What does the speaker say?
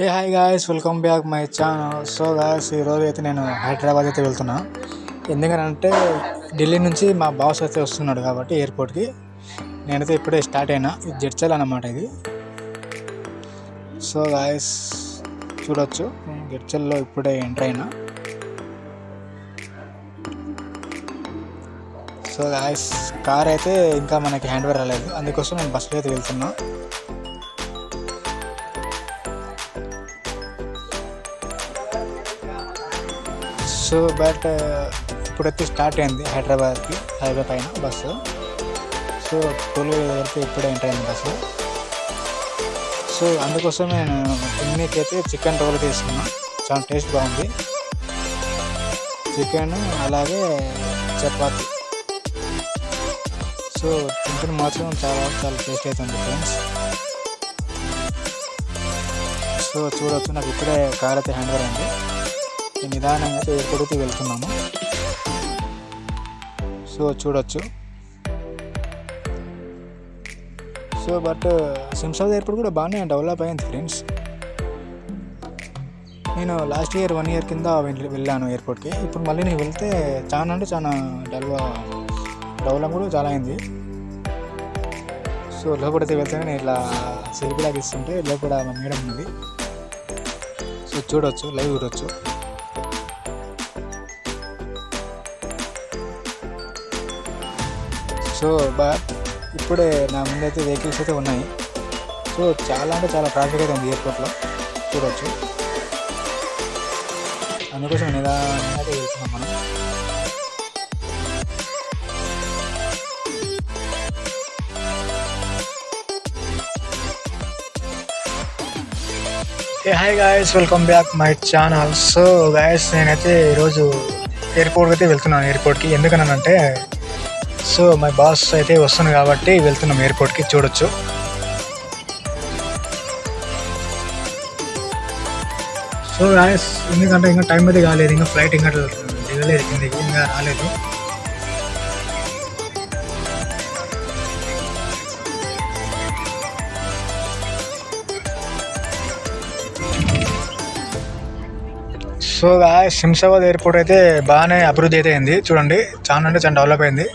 Hey hi guys welcome back my channel so guys ఈరోజు అయితే నేను హైదరాబాద్ అయితే వెళ్తున్నా. ఎందుకనంటే ఢిల్లీ నుంచి మా బాస్ అయితే వస్తున్నాడు కాబట్టి ఎయిర్పోర్ట్కి. నేనైతే ఇప్పుడే స్టార్ట్ అయినా. ఇది జడ్చల్ అన్నమాట ఇది. సో గాయస్ చూడొచ్చు. నేను జడ్చల్లో ఇప్పుడే ఎంటర్ అయినా. సో గాయస్ కార్ అయితే ఇంకా మనకి హ్యాండ్ ఓవర్ రాలేదు. అందుకోసం నేను బస్సులో అయితే వెళ్తున్నా. సో బట్ ఇప్పుడైతే స్టార్ట్ అయింది హైదరాబాద్కి హైవే పైన బస్సు. సో టోల్ వరకు ఇప్పుడే ఎంటర్ అయింది బస్సు. సో అందుకోసం నేను తిన్నీకి అయితే చికెన్ రోల్ తీసుకున్నా. చాలా టేస్ట్ బాగుంది. చికెన్ అలాగే చపాతి. సో తింటున్న మాత్రం చాలా చాలా టేస్ట్ అవుతుంది ఫ్రెండ్స్. సో చూడవచ్చు నాకు ఇప్పుడే కార్ అయితే హ్యాండ్ అయింది. నిదానంగా అయితే వెళ్తున్నాము. సో చూడొచ్చు. సో బట్ సింసాద్ ఎయిర్పోర్ట్ కూడా బాగానే డెవలప్ అయింది ఫ్రెండ్స్. నేను లాస్ట్ ఇయర్ వన్ ఇయర్ కింద వెళ్ళి- వెళ్ళాను ఎయిర్పోర్ట్కి. ఇప్పుడు మళ్ళీ నేను వెళ్తే చాలా అంటే చాలా డెవలప్ డెవలప్ కూడా చాలా అయింది. సో లోపలికి వెళ్తేనే నేను ఇట్లా సెల్ఫీలా తీస్తుంటే ఇస్తుంటే లోపల మేడం ఉంది. సో చూడొచ్చు లైవ్ చూడొచ్చు. సో బట్ ఇప్పుడే నా ముందైతే వెహికల్స్ అయితే ఉన్నాయి. సో చాలా అంటే చాలా ట్రాఫిక్ అయితే ఉంది ఎయిర్పోర్ట్లో చూడవచ్చు అందుకోసం నిదానంగా వెళ్తున్నాం మనం. Hey hi guys welcome back my channel so guys నేనైతే ఈరోజు ఎయిర్పోర్ట్కి అయితే వెళ్తున్నాను ఎయిర్పోర్ట్కి ఎందుకనంటే సో మై బాస్ అయితే వస్తుంది కాబట్టి వెళ్తున్నాం ఎయిర్పోర్ట్కి చూడొచ్చు. సో గాయస్ ఎందుకంటే ఇంకా టైం అయితే కాలేదు ఇంకా ఫ్లైట్ ఇంకా దిగలేదు కిందకి ఇంకా రాలేదు. సో గాయస్ శంషాబాద్ ఎయిర్పోర్ట్ అయితే బాగానే అభివృద్ధి అయితే అయింది. చూడండి చాలా అంటే చాలా డెవలప్ అయింది.